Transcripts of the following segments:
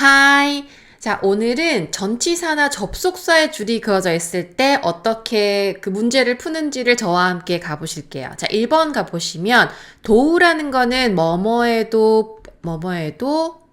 Hi. 자, 오늘은 전치사나 접속사의 줄이 그어져 있을 때 어떻게 그 문제를 푸는지를 저와 함께 가보실게요. 자, 1번 가보시면 도우라는 거는 뭐뭐에도 뭐뭐에도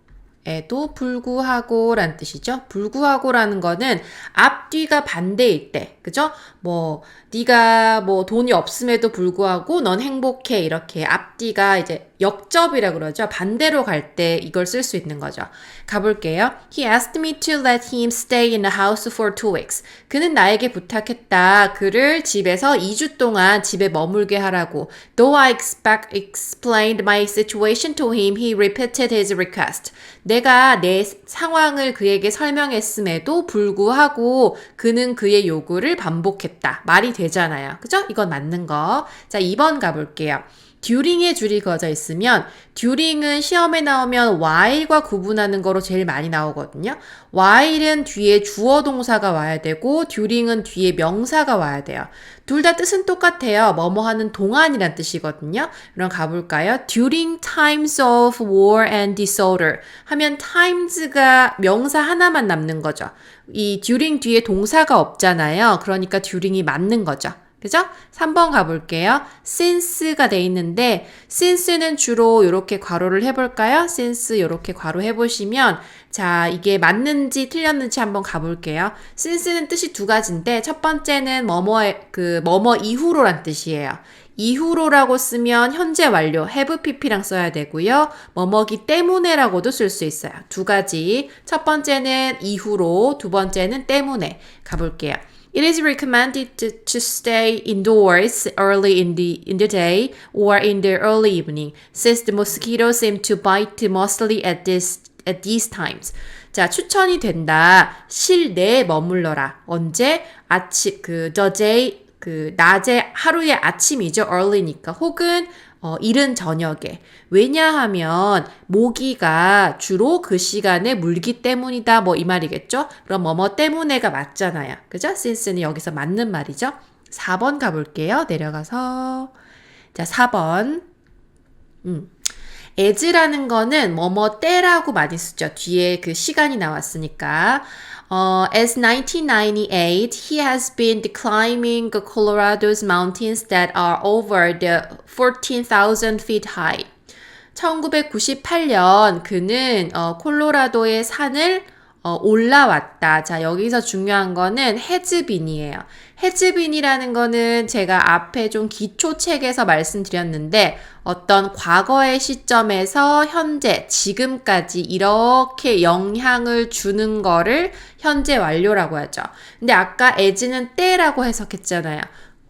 에도 불구하고 란 뜻이죠. 불구하고라는 거는 앞뒤가 반대일 때, 그죠? 뭐, 네가 뭐 돈이 없음에도 불구하고 넌 행복해. 이렇게 앞뒤가 이제 역접이라 그러죠. 반대로 갈 때 이걸 쓸 수 있는 거죠. 가볼게요. He asked me to let him stay in the house for two weeks. 그는 나에게 부탁했다. 그를 집에서 2주 동안 집에 머물게 하라고. Though I expect, explained my situation to him, he repeated his request. 내가 내 상황을 그에게 설명했음에도 불구하고 그는 그의 요구를 반복했다. 말이 되잖아요. 그죠? 이건 맞는 거. 자, 2번 가볼게요. 듀링의 줄이 그어져 있으면 듀링은 시험에 나오면 while과 구분하는 거로 제일 많이 나오거든요. while은 뒤에 주어 동사가 와야 되고 듀링은 뒤에 명사가 와야 돼요. 둘 다 뜻은 똑같아요. 뭐뭐 하는 동안이란 뜻이거든요. 그럼 가볼까요? During times of war and disorder 하면 times가 명사 하나만 남는 거죠. 이 during 뒤에 동사가 없잖아요. 그러니까 during이 맞는 거죠. 그죠? 3번 가볼게요. since가 돼 있는데 since는 주로 이렇게 괄호를 해볼까요? since 이렇게 괄호 해보시면 자 이게 맞는지 틀렸는지 한번 가볼게요. since는 뜻이 두 가지인데 첫 번째는 뭐뭐 그 뭐뭐 이후로란 뜻이에요. 이후로라고 쓰면 현재 완료 have pp랑 써야 되고요. 뭐뭐기 때문에라고도 쓸 수 있어요. 두 가지. 첫 번째는 이후로, 두 번째는 때문에 가볼게요. It is recommended to, to stay indoors early in the in the day or in the early evening, since the mosquitoes seem to bite mostly at this at these times. 자, 추천이 된다. 실내에 머물러라. 언제? 아침 그 the day 그 낮에 하루의 아침이죠. early니까 혹은 어, 이른 저녁에. 왜냐하면 모기가 주로 그 시간에 물기 때문이다. 뭐 이 말이겠죠? 그럼 뭐뭐 때문에가 맞잖아요. 그죠? since는 여기서 맞는 말이죠. 4번 가볼게요. 내려가서. 자, 4번. 음. as라는 거는 뭐뭐 때라고 많이 쓰죠. 뒤에 그 시간이 나왔으니까. Uh, as 1998, he has been climbing Colorado's mountains that are over the 14,000 feet high. 1998년 그는 어, 콜로라도의 산을 어, 올라왔다. 자, 여기서 중요한 거는 해즈빈이에요. 해즈빈이라는 거는 제가 앞에 좀 기초 책에서 말씀드렸는데 어떤 과거의 시점에서 현재, 지금까지 이렇게 영향을 주는 거를 현재 완료라고 하죠. 근데 아까 as는 때라고 해석했잖아요.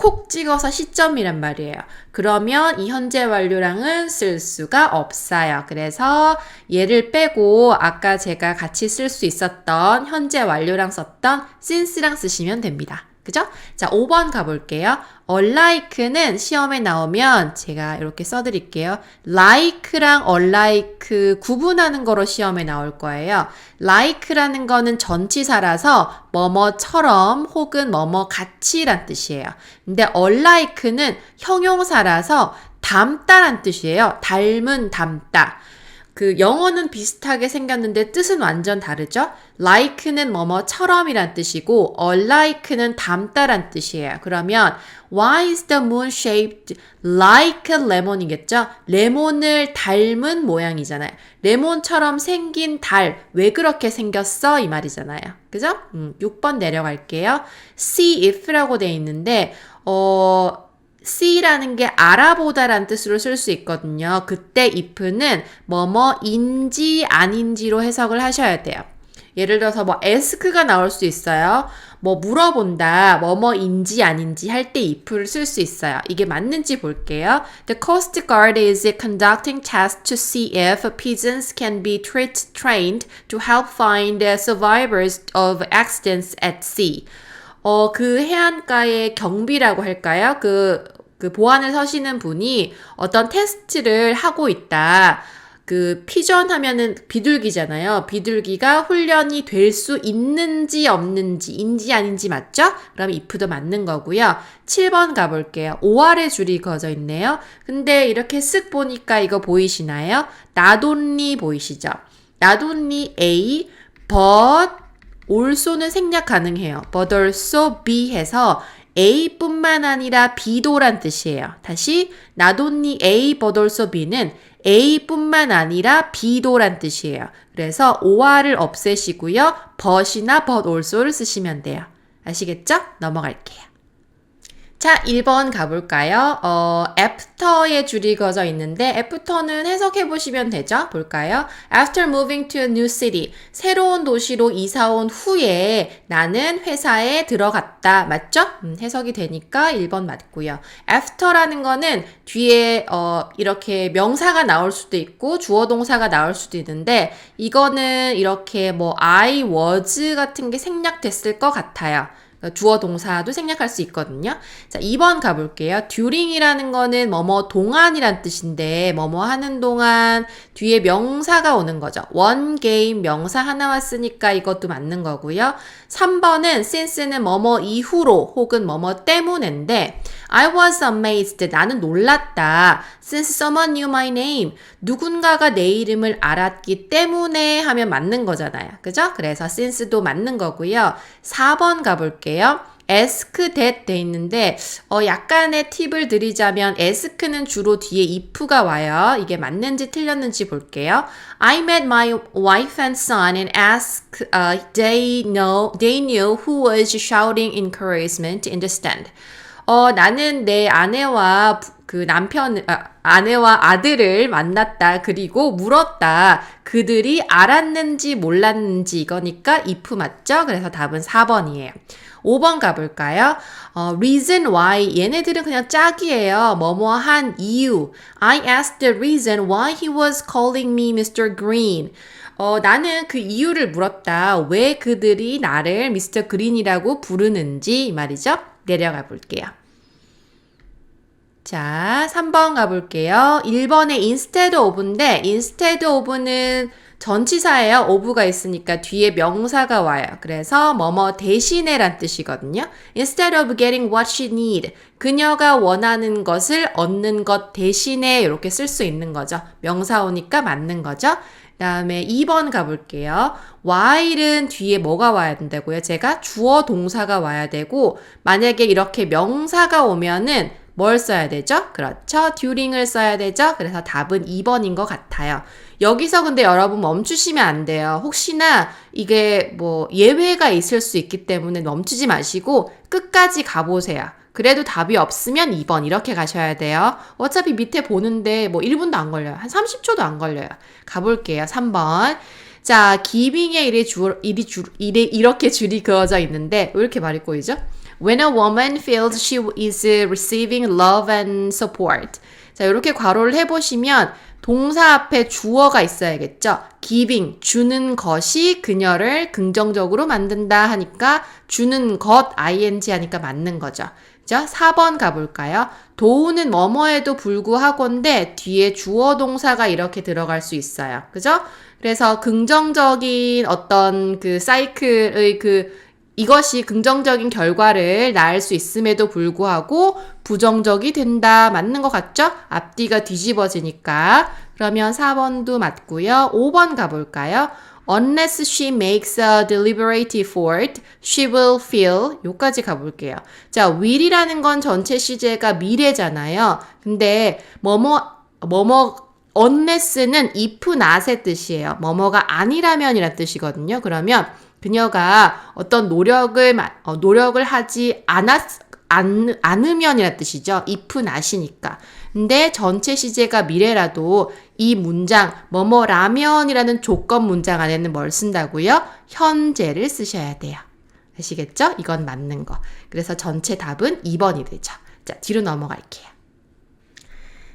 콕 찍어서 시점이란 말이에요. 그러면 이 현재 완료랑은 쓸 수가 없어요. 그래서 얘를 빼고 아까 제가 같이 쓸 수 있었던 현재 완료랑 썼던 since랑 쓰시면 됩니다. 그죠? 자, 5번 가볼게요. unlike는 시험에 나오면 제가 이렇게 써드릴게요. like랑 unlike 구분하는 거로 시험에 나올 거예요. like라는 거는 전치사라서 뭐뭐처럼 혹은 뭐뭐 같이란 뜻이에요. 근데 unlike는 형용사라서 닮다란 뜻이에요. 닮은 닮다. 그 영어는 비슷하게 생겼는데 뜻은 완전 다르죠? like는 뭐뭐처럼이란 뜻이고 unlike는 닮다란 뜻이에요. 그러면 why is the moon shaped like a lemon이겠죠? 레몬을 닮은 모양이잖아요. 레몬처럼 생긴 달, 왜 그렇게 생겼어? 이 말이잖아요. 그죠? 음, 6번 내려갈게요. see if라고 돼 있는데 어 C라는 게 알아보다란 뜻으로 쓸 수 있거든요. 그때 if는 뭐뭐인지 아닌지로 해석을 하셔야 돼요. 예를 들어서 뭐 ask가 나올 수 있어요. 뭐 물어본다, 뭐뭐인지 아닌지 할 때 if를 쓸 수 있어요. 이게 맞는지 볼게요. The Coast Guard is conducting tests to see if pigeons can be trained to help find survivors of accidents at sea. 어, 그 해안가의 경비라고 할까요? 그, 그 보안을 서시는 분이 어떤 테스트를 하고 있다. 그 피전 하면은 비둘기잖아요. 비둘기가 훈련이 될 수 있는지 없는지 인지 아닌지 맞죠? 그럼 if도 맞는 거고요. 7번 가볼게요. 5알의 줄이 그어져 있네요. 근데 이렇게 쓱 보니까 이거 보이시나요? 나돈리 보이시죠? only A, but also는 생략 가능해요. but also B 해서 A뿐만 아니라 B도란 뜻이에요. 다시 not only A, but also B는 A뿐만 아니라 B도란 뜻이에요. 그래서 OR을 없애시고요. but이나 but also를 쓰시면 돼요. 아시겠죠? 넘어갈게요. 자, 1번 가볼까요? 어, after의 줄이 그어져 있는데, after는 해석해 보시면 되죠? 볼까요? After moving to a new city. 새로운 도시로 이사 온 후에 나는 회사에 들어갔다. 맞죠? 음, 해석이 되니까 1번 맞고요. after라는 거는 뒤에, 어, 이렇게 명사가 나올 수도 있고, 주어 동사가 나올 수도 있는데, 이거는 이렇게 뭐, I was 같은 게 생략됐을 것 같아요. 그러니까 주어 동사도 생략할 수 있거든요. 자, 2번 가볼게요. during이라는 거는 뭐뭐 동안이란 뜻인데, 뭐뭐 하는 동안 뒤에 명사가 오는 거죠. one game 명사 하나 왔으니까 이것도 맞는 거고요. 3번은 since는 뭐뭐 이후로 혹은 뭐뭐 때문인데, I was amazed. 나는 놀랐다. Since someone knew my name. 누군가가 내 이름을 알았기 때문에 하면 맞는 거잖아요. 그죠? 그래서 since도 맞는 거고요. 4번 가볼게요. Ask that 돼 있는데 어 약간의 팁을 드리자면 ask는 주로 뒤에 if가 와요. 이게 맞는지 틀렸는지 볼게요. I met my wife and son and asked uh, they know they knew who was shouting encouragement in the stand. 어, 나는 내 아내와 부- 그 남편, 아, 아내와 아들을 만났다. 그리고 물었다. 그들이 알았는지 몰랐는지 이거니까 if 맞죠? 그래서 답은 4번이에요. 5번 가볼까요? 어, reason why. 얘네들은 그냥 짝이에요. 뭐뭐 한 이유. I asked the reason why he was calling me Mr. Green. 어, 나는 그 이유를 물었다. 왜 그들이 나를 미스터 그린이라고 부르는지 이 말이죠. 내려가 볼게요. 자, 3번 가볼게요. 1번에 instead of인데, instead of는 전치사예요. of가 있으니까 뒤에 명사가 와요. 그래서 뭐뭐 대신에 란 뜻이거든요. Instead of getting what she need. 그녀가 원하는 것을 얻는 것 대신에 이렇게 쓸 수 있는 거죠. 명사 오니까 맞는 거죠. 다음에 2번 가볼게요. while은 뒤에 뭐가 와야 된다고요? 제가 주어 동사가 와야 되고, 만약에 이렇게 명사가 오면은 뭘 써야 되죠? 그렇죠. during을 써야 되죠? 그래서 답은 2번인 것 같아요. 여기서 근데 여러분 멈추시면 안 돼요. 혹시나 이게 뭐 예외가 있을 수 있기 때문에 멈추지 마시고 끝까지 가보세요. 그래도 답이 없으면 2번 이렇게 가셔야 돼요. 어차피 밑에 보는데 뭐 1분도 안 걸려요. 한 30초도 안 걸려요. 가볼게요. 3번. 자, 기빙의 일이 줄, 일이 줄, 일이 이렇게 줄이 그어져 있는데 왜 이렇게 말이 꼬이죠? When a woman feels she is receiving love and support. 자, 이렇게 괄호를 해보시면 동사 앞에 주어가 있어야겠죠. giving, 주는 것이 그녀를 긍정적으로 만든다 하니까 주는 것, ing 하니까 맞는 거죠. 그죠? 4번 가볼까요? 도우는 뭐뭐에도 불구하고인데 뒤에 주어 동사가 이렇게 들어갈 수 있어요. 그죠? 그래서 긍정적인 어떤 그 사이클의 그 이것이 긍정적인 결과를 낳을 수 있음에도 불구하고 부정적이 된다. 맞는 것 같죠? 앞뒤가 뒤집어지니까. 그러면 4번도 맞고요. 5번 가볼까요? Unless she makes a deliberate effort, she will feel. 요까지 가볼게요. 자, will이라는 건 전체 시제가 미래잖아요. 근데 뭐뭐 뭐뭐 unless는 if not의 뜻이에요. 뭐뭐가 아니라면이란 뜻이거든요. 그러면 그녀가 어떤 노력을 마- 어, 노력을 하지 않았 않, 않으면이란 뜻이죠. if not이니까. 근데 전체 시제가 미래라도 이 문장 뭐뭐라면이라는 조건 문장 안에는 뭘 쓴다고요? 현재를 쓰셔야 돼요. 아시겠죠? 이건 맞는 거. 그래서 전체 답은 2번이 되죠. 자, 뒤로 넘어갈게요.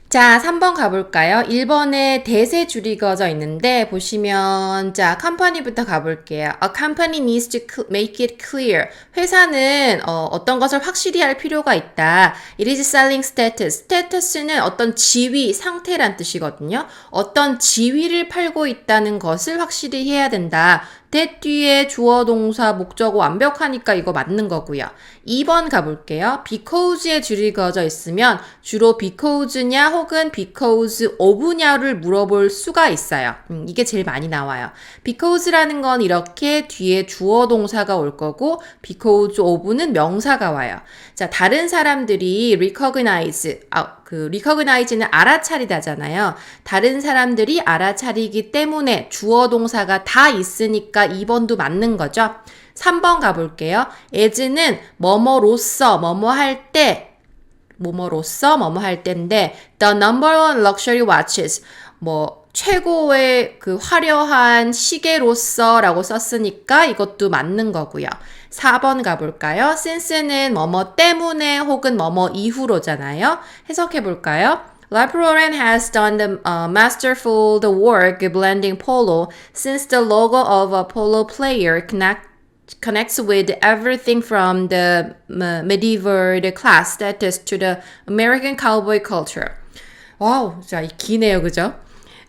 자, 3번 가볼까요? 1번에 대세 줄이 그어져 있는데, 보시면, 자, company부터 가볼게요. A company needs to make it clear. 회사는 어, 어떤 것을 확실히 할 필요가 있다. It is selling status. status는 어떤 지위, 상태란 뜻이거든요. 어떤 지위를 팔고 있다는 것을 확실히 해야 된다. That 뒤에 주어 동사 목적어 완벽하니까 이거 맞는 거고요. 2번 가볼게요. because의 줄이 그어져 있으면 주로 because냐 혹은 because of냐를 물어볼 수가 있어요. 음, 이게 제일 많이 나와요. because라는 건 이렇게 뒤에 주어 동사가 올 거고 because of는 명사가 와요. 자, 다른 사람들이 recognize, 아, 그 recognize는 알아차리다잖아요. 다른 사람들이 알아차리기 때문에 주어 동사가 다 있으니까 2번도 맞는 거죠. 3번 가볼게요. as는 뭐뭐로서 뭐뭐 할 때, 뭐뭐로서 뭐뭐 할 때인데 the number one luxury watches 뭐 최고의 그 화려한 시계로서 라고 썼으니까 이것도 맞는 거고요. 4번 가볼까요? since는 뭐뭐 때문에 혹은 뭐뭐 이후로잖아요. 해석해 볼까요? Ralph Lauren has done the uh, masterful the work blending polo since the logo of a polo player connect connects with everything from the uh, medieval the class status to the American cowboy culture. 와우, 자, 이 기네요, 그죠?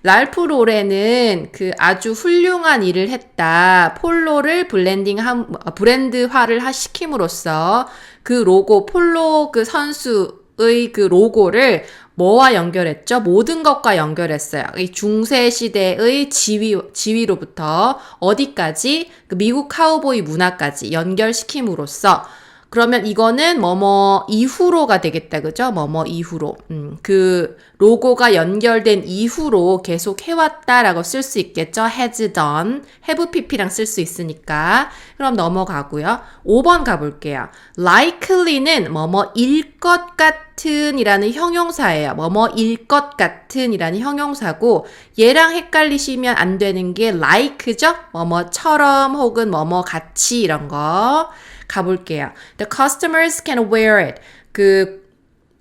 랄프 로렌은 그 아주 훌륭한 일을 했다. 폴로를 블렌딩 한, 아, 브랜드화를 하- 시킴으로써 그 로고, 폴로 그 선수의 그 로고를 뭐와 연결했죠? 모든 것과 연결했어요. 이 중세 시대의 지위, 지위로부터 어디까지? 그 미국 카우보이 문화까지 연결시킴으로써 그러면 이거는 뭐뭐 이후로가 되겠다. 그죠? 뭐뭐 이후로. 음, 그 로고가 연결된 이후로 계속 해왔다라고 쓸 수 있겠죠? has done. have pp랑 쓸 수 있으니까. 그럼 넘어가고요. 5번 가볼게요. likely는 뭐뭐 일 것 같은 이라는 형용사예요. 뭐뭐 일 것 같은 이라는 형용사고 얘랑 헷갈리시면 안 되는 게 like죠? 뭐뭐처럼 혹은 뭐뭐 같이 이런 거. 가볼게요. The customers can wear it. 그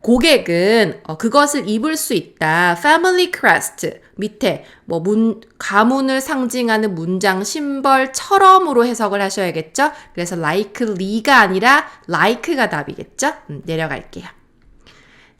고객은 어, 그것을 입을 수 있다. Family crest 밑에 뭐 문, 가문을 상징하는 문장 심벌처럼으로 해석을 하셔야겠죠. 그래서 likely가 아니라 like가 답이겠죠. 음, 내려갈게요.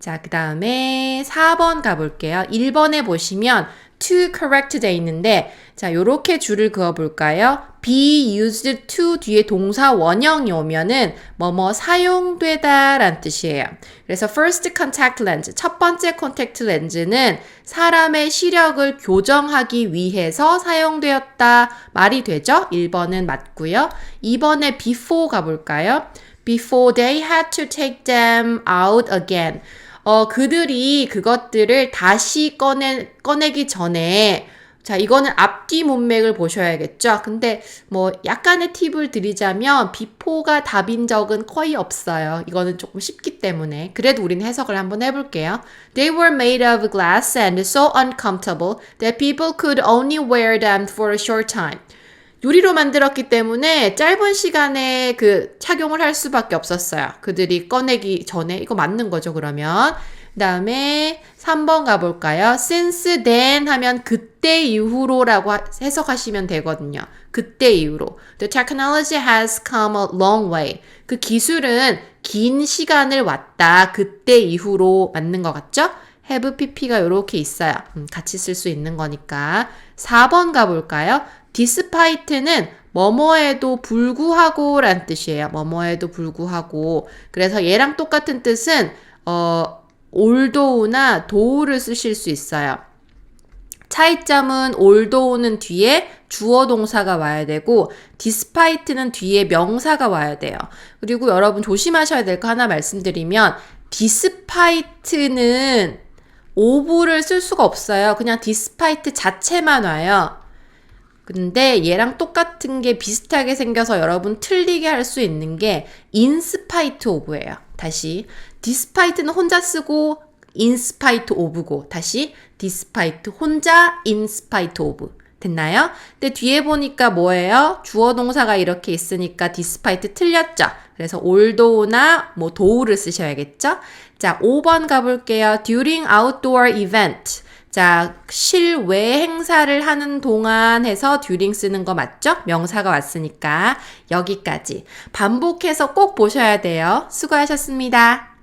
자, 그 다음에 4번 가볼게요. 1번에 보시면 to correct 돼 있는데, 자, 요렇게 줄을 그어 볼까요? be used to 뒤에 동사 원형이 오면은 뭐뭐 사용되다 라는 뜻이에요. 그래서 first contact lens, 첫 번째 contact lens는 사람의 시력을 교정하기 위해서 사용되었다 말이 되죠? 1번은 맞고요. 2번에 before 가 볼까요? Before they had to take them out again. 어, 그들이 그것들을 다시 꺼내, 꺼내기 전에, 자, 이거는 앞뒤 문맥을 보셔야겠죠? 근데 뭐 약간의 팁을 드리자면, 비포가 답인 적은 거의 없어요. 이거는 조금 쉽기 때문에. 그래도 우리는 해석을 한번 해볼게요. They were made of glass and so uncomfortable that people could only wear them for a short time. 유리로 만들었기 때문에 짧은 시간에 그 착용을 할 수밖에 없었어요. 그들이 꺼내기 전에 이거 맞는 거죠, 그러면. 그다음에 3번 가 볼까요? since then 하면 그때 이후로라고 하- 해석하시면 되거든요. 그때 이후로. The technology has come a long way. 그 기술은 긴 시간을 왔다. 그때 이후로 맞는 것 같죠? have pp가 이렇게 있어요. 음, 같이 쓸 수 있는 거니까. 4번 가볼까요? Despite는 뭐뭐에도 불구하고 란 뜻이에요. 뭐뭐에도 불구하고. 그래서 얘랑 똑같은 뜻은, 어, 올도우나 도우를 쓰실 수 있어요. 차이점은 올도우는 뒤에 주어 동사가 와야 되고 despite는 뒤에 명사가 와야 돼요. 그리고 여러분 조심하셔야 될 거 하나 말씀드리면 despite는 오브를 쓸 수가 없어요. 그냥 despite 자체만 와요. 근데 얘랑 똑같은 게 비슷하게 생겨서 여러분 틀리게 할 수 있는 게 spite of예요. 다시 despite는 혼자 쓰고 spite of고 다시 despite 혼자 spite of 됐나요? 근데 뒤에 보니까 뭐예요? 주어 동사가 이렇게 있으니까 despite 틀렸죠? 그래서 although나 뭐 do를 쓰셔야겠죠? 자, 5번 가볼게요. during outdoor event. 자, 실외 행사를 하는 동안 해서 during 쓰는 거 맞죠? 명사가 왔으니까 여기까지 반복해서 꼭 보셔야 돼요. 수고하셨습니다.